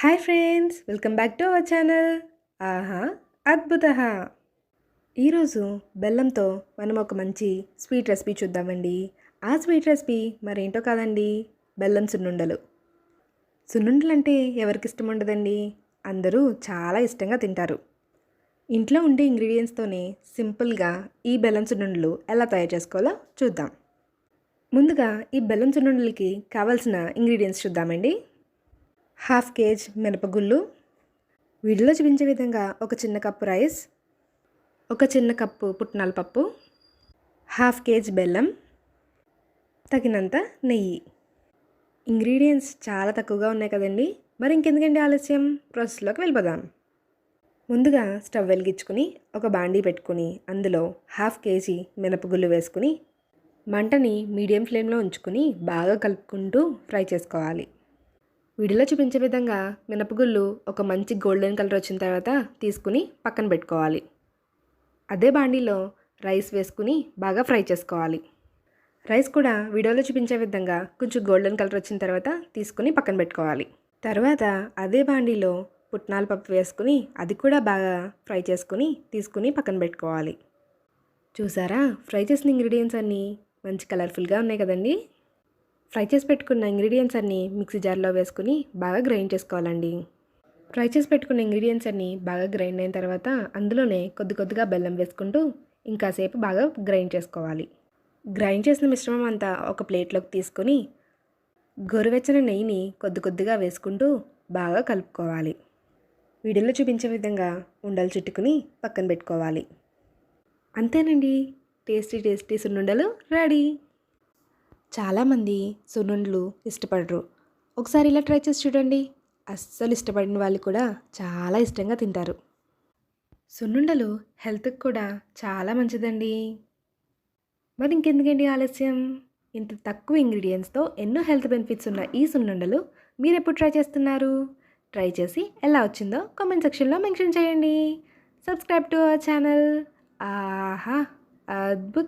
Hi friends welcome back to our channel. ఆహా అద్భుత ఈరోజు బెల్లంతో మనం ఒక మంచి స్వీట్ రెసిపీ చూద్దామండి. ఆ స్వీట్ రెసిపీ మరేంటో కాదండి బెల్లం సున్నుండలు. సున్నుండలు అంటే ఎవరికి ఇష్టం ఉండదండి? అందరూ చాలా ఇష్టంగా తింటారు. ఇంట్లో ఉండే ఇంగ్రీడియంట్స్తోనే సింపుల్గా ఈ బెల్లం సున్నుండలు ఎలా తయారు చేసుకోవాలో చూద్దాం. ముందుగా ఈ బెల్లం సున్నుండలకి కావాల్సిన ఇంగ్రీడియంట్స్ చూద్దామండి. హాఫ్ కేజ్ మినపగుళ్ళు వీడియోలో చూపించే విధంగా ఒక చిన్న కప్పు రైస్ ఒక చిన్న కప్పు పుట్నాల పప్పు హాఫ్ కేజ్ బెల్లం తగినంత నెయ్యి. ఇంగ్రీడియంట్స్ చాలా తక్కువగా ఉన్నాయి కదండి. మరి ఇంకెందుకండి ఆలస్యం? ప్రాసెస్లోకి వెళ్ళిపోదాం. ముందుగా స్టవ్ వెలిగించుకుని ఒక బాండీ పెట్టుకుని అందులో హాఫ్ కేజీ మినపగుళ్ళు వేసుకుని మంటని మీడియం ఫ్లేమ్లో ఉంచుకుని బాగా కలుపుకుంటూ ఫ్రై చేసుకోవాలి. వీడియోలో చూపించే విధంగా మినపగుళ్ళు ఒక మంచి గోల్డెన్ కలర్ వచ్చిన తర్వాత తీసుకుని పక్కన పెట్టుకోవాలి. అదే బాండీలో రైస్ వేసుకుని బాగా ఫ్రై చేసుకోవాలి. రైస్ కూడా వీడియోలో చూపించే విధంగా కొంచెం గోల్డెన్ కలర్ వచ్చిన తర్వాత తీసుకుని పక్కన పెట్టుకోవాలి. తర్వాత అదే బాండీలో పుట్నాల పప్పు వేసుకుని అది కూడా బాగా ఫ్రై చేసుకుని తీసుకుని పక్కన పెట్టుకోవాలి. చూసారా? ఫ్రై చేసిన ఇంగ్రీడియంట్స్ అన్నీ మంచి కలర్ఫుల్గా ఉన్నాయి కదండీ? ఫ్రై చేసి పెట్టుకున్న ఇంగ్రీడియంట్స్ అన్నీ మిక్సీ జార్లో వేసుకుని బాగా గ్రైండ్ చేసుకోవాలండి. ఫ్రై చేసి పెట్టుకున్న ఇంగ్రీడియంట్స్ అన్నీ బాగా గ్రైండ్ అయిన తర్వాత అందులోనే కొద్ది కొద్దిగా బెల్లం వేసుకుంటూ ఇంకాసేపు బాగా గ్రైండ్ చేసుకోవాలి. గ్రైండ్ చేసిన మిశ్రమం అంతా ఒక ప్లేట్లోకి తీసుకొని గోరువెచ్చని నెయ్యిని కొద్ది కొద్దిగా వేసుకుంటూ బాగా కలుపుకోవాలి. వీడియోలో చూపించే విధంగా ఉండలు చుట్టుకుని పక్కన పెట్టుకోవాలి. అంతేనండి. టేస్టీ టేస్టీ సున్నుండలు రెడీ. చాలామంది సున్నుండలు ఇష్టపడరు. ఒకసారి ఇలా ట్రై చేసి చూడండి. అస్సలు ఇష్టపడిన వాళ్ళు కూడా చాలా ఇష్టంగా తింటారు. సున్నుండలు హెల్త్కి కూడా చాలా మంచిదండి. మరి ఇంకెందుకండి ఆలస్యం? ఇంత తక్కువ ఇంగ్రీడియంట్స్తో ఎన్నో హెల్త్ బెనిఫిట్స్ ఉన్న ఈ సున్నుండలు మీరు ఎప్పుడు ట్రై చేస్తున్నారు? ట్రై చేసి ఎలా వచ్చిందో కామెంట్ సెక్షన్లో మెన్షన్ చేయండి. Subscribe to our channel. ఆహా అద్భుత